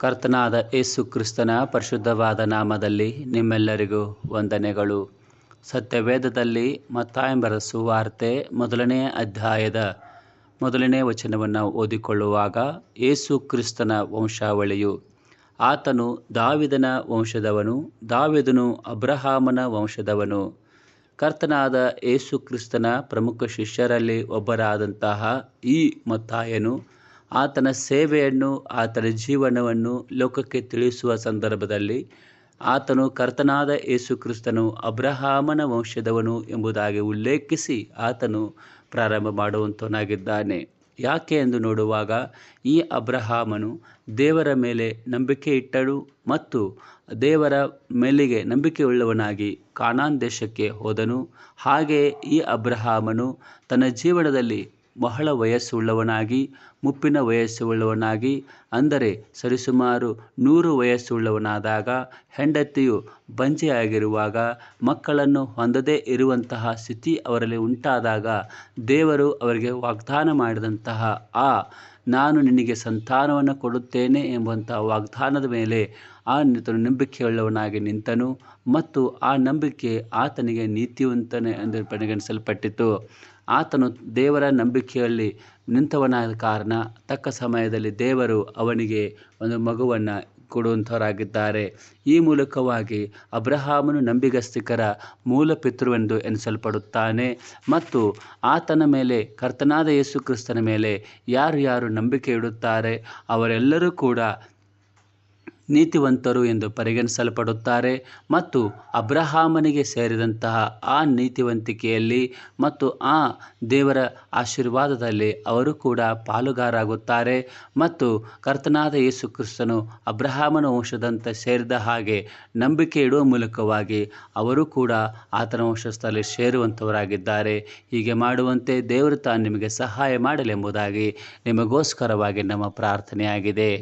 ಕರ್ತನಾದ ಯೇಸು ಕ್ರಿಸ್ತನ ಪರಿಶುದ್ಧವಾದ ನಾಮದಲ್ಲಿ ನಿಮ್ಮೆಲ್ಲರಿಗೂ ವಂದನೆಗಳು. ಸತ್ಯವೇದದಲ್ಲಿ ಮತ್ತಾಯಂಬರ ಸುವಾರ್ತೆ ಮೊದಲನೇ ಅಧ್ಯಾಯದ ಮೊದಲನೇ ವಚನವನ್ನು ಓದಿಕೊಳ್ಳುವಾಗ ಯೇಸು ಕ್ರಿಸ್ತನ ವಂಶಾವಳಿಯು ಆತನು ದಾವಿದನ ವಂಶದವನು, ದಾವಿದನು ಅಬ್ರಹಾಮನ ವಂಶದವನು. ಕರ್ತನಾದ ಯೇಸು ಕ್ರಿಸ್ತನ ಪ್ರಮುಖ ಶಿಷ್ಯರಲ್ಲಿ ಒಬ್ಬರಾದಂತಹ ಈ ಮತ್ತಾಯನು ಆತನ ಸೇವೆಯನ್ನು, ಆತನ ಜೀವನವನ್ನು ಲೋಕಕ್ಕೆ ತಿಳಿಸುವ ಸಂದರ್ಭದಲ್ಲಿ ಆತನು ಕರ್ತನಾದ ಯೇಸು ಕ್ರಿಸ್ತನು ಅಬ್ರಹಾಮನ ವಂಶದವನು ಎಂಬುದಾಗಿ ಉಲ್ಲೇಖಿಸಿ ಆತನು ಪ್ರಾರಂಭ ಮಾಡುವಂತವನಾಗಿದ್ದಾನೆ. ಯಾಕೆ ಎಂದು ನೋಡುವಾಗ, ಈ ಅಬ್ರಹಾಮನು ದೇವರ ಮೇಲೆ ನಂಬಿಕೆ ಇಟ್ಟಳು ಮತ್ತು ದೇವರ ಮೇಲಿಗೆ ನಂಬಿಕೆಯುಳ್ಳವನಾಗಿ ಕಾನಾನ್ ದೇಶಕ್ಕೆ ಹೋದನು. ಹಾಗೆ ಈ ಅಬ್ರಹಾಮನು ತನ್ನ ಜೀವನದಲ್ಲಿ ಬಹಳ ವಯಸ್ಸುಳ್ಳವನಾಗಿ ಮುಪ್ಪಿನ ವಯಸ್ಸುಳ್ಳವನಾಗಿ ಅಂದರೆ ಸರಿಸುಮಾರು ನೂರು ವಯಸ್ಸುಳ್ಳವನಾದಾಗ ಹೆಂಡತಿಯು ಬಂಜೆಯಾಗಿರುವಾಗ ಮಕ್ಕಳನ್ನು ಹೊಂದದೇ ಇರುವಂತಹ ಸ್ಥಿತಿ ಅವರಲ್ಲಿ ಉಂಟಾದಾಗ ದೇವರು ಅವರಿಗೆ ವಾಗ್ದಾನ ಮಾಡಿದಂತಹ, ಆ, ನಾನು ನಿನಗೆ ಸಂತಾನವನ್ನು ಕೊಡುತ್ತೇನೆ ಎಂಬಂತಹ ವಾಗ್ದಾನದ ಮೇಲೆ ಆ ನಿತನು ನಂಬಿಕೆಯುಳ್ಳವನಾಗಿ ನಿಂತನು ಮತ್ತು ಆ ನಂಬಿಕೆ ಆತನಿಗೆ ನೀತಿವಂತನೇ ಎಂದು ಪರಿಗಣಿಸಲ್ಪಟ್ಟಿತು. ಆತನು ದೇವರ ನಂಬಿಕೆಯಲ್ಲಿ ನಿಂತವನಾದ ಕಾರಣ ತಕ್ಕ ಸಮಯದಲ್ಲಿ ದೇವರು ಅವನಿಗೆ ಒಂದು ಮಗುವನ್ನು ಕೊಡುವಂಥವರಾಗಿದ್ದಾರೆ. ಈ ಮೂಲಕವಾಗಿ ಅಬ್ರಹಾಮನು ನಂಬಿಗಸ್ತಿಕರ ಮೂಲ ಪಿತೃವೆಂದು ಎನಿಸಲ್ಪಡುತ್ತಾನೆ. ಮತ್ತು ಆತನ ಮೇಲೆ, ಕರ್ತನಾದ ಯೇಸು ಕ್ರಿಸ್ತನ ಮೇಲೆ ಯಾರು ಯಾರು ನಂಬಿಕೆ ಇಡುತ್ತಾರೆ ಅವರೆಲ್ಲರೂ ಕೂಡ ನೀತಿವಂತರು ಎಂದು ಪರಿಗಣಿಸಲ್ಪಡುತ್ತಾರೆ ಮತ್ತು ಅಬ್ರಹಾಮನಿಗೆ ಸೇರಿದಂತಹ ಆ ನೀತಿವಂತಿಕೆಯಲ್ಲಿ ಮತ್ತು ಆ ದೇವರ ಆಶೀರ್ವಾದದಲ್ಲಿ ಅವರು ಕೂಡ ಪಾಲುಗಾರಾಗುತ್ತಾರೆ ಮತ್ತು ಕರ್ತನಾದ ಯೇಸು ಕ್ರಿಸ್ತನು ಅಬ್ರಹಾಮನ ವಂಶದಂತೆ ಸೇರಿದ ಹಾಗೆ ನಂಬಿಕೆ ಇಡುವ ಮೂಲಕವಾಗಿ ಅವರು ಕೂಡ ಆತನ ವಂಶಸ್ಥರಲ್ಲಿ ಸೇರುವಂಥವರಾಗಿದ್ದಾರೆ. ಹೀಗೆ ಮಾಡುವಂತೆ ದೇವರು ತಾನು ನಿಮಗೆ ಸಹಾಯ ಮಾಡಲೆಂಬುದಾಗಿ ನಿಮಗೋಸ್ಕರವಾಗಿ ನಮ್ಮ ಪ್ರಾರ್ಥನೆಯಾಗಿದೆ.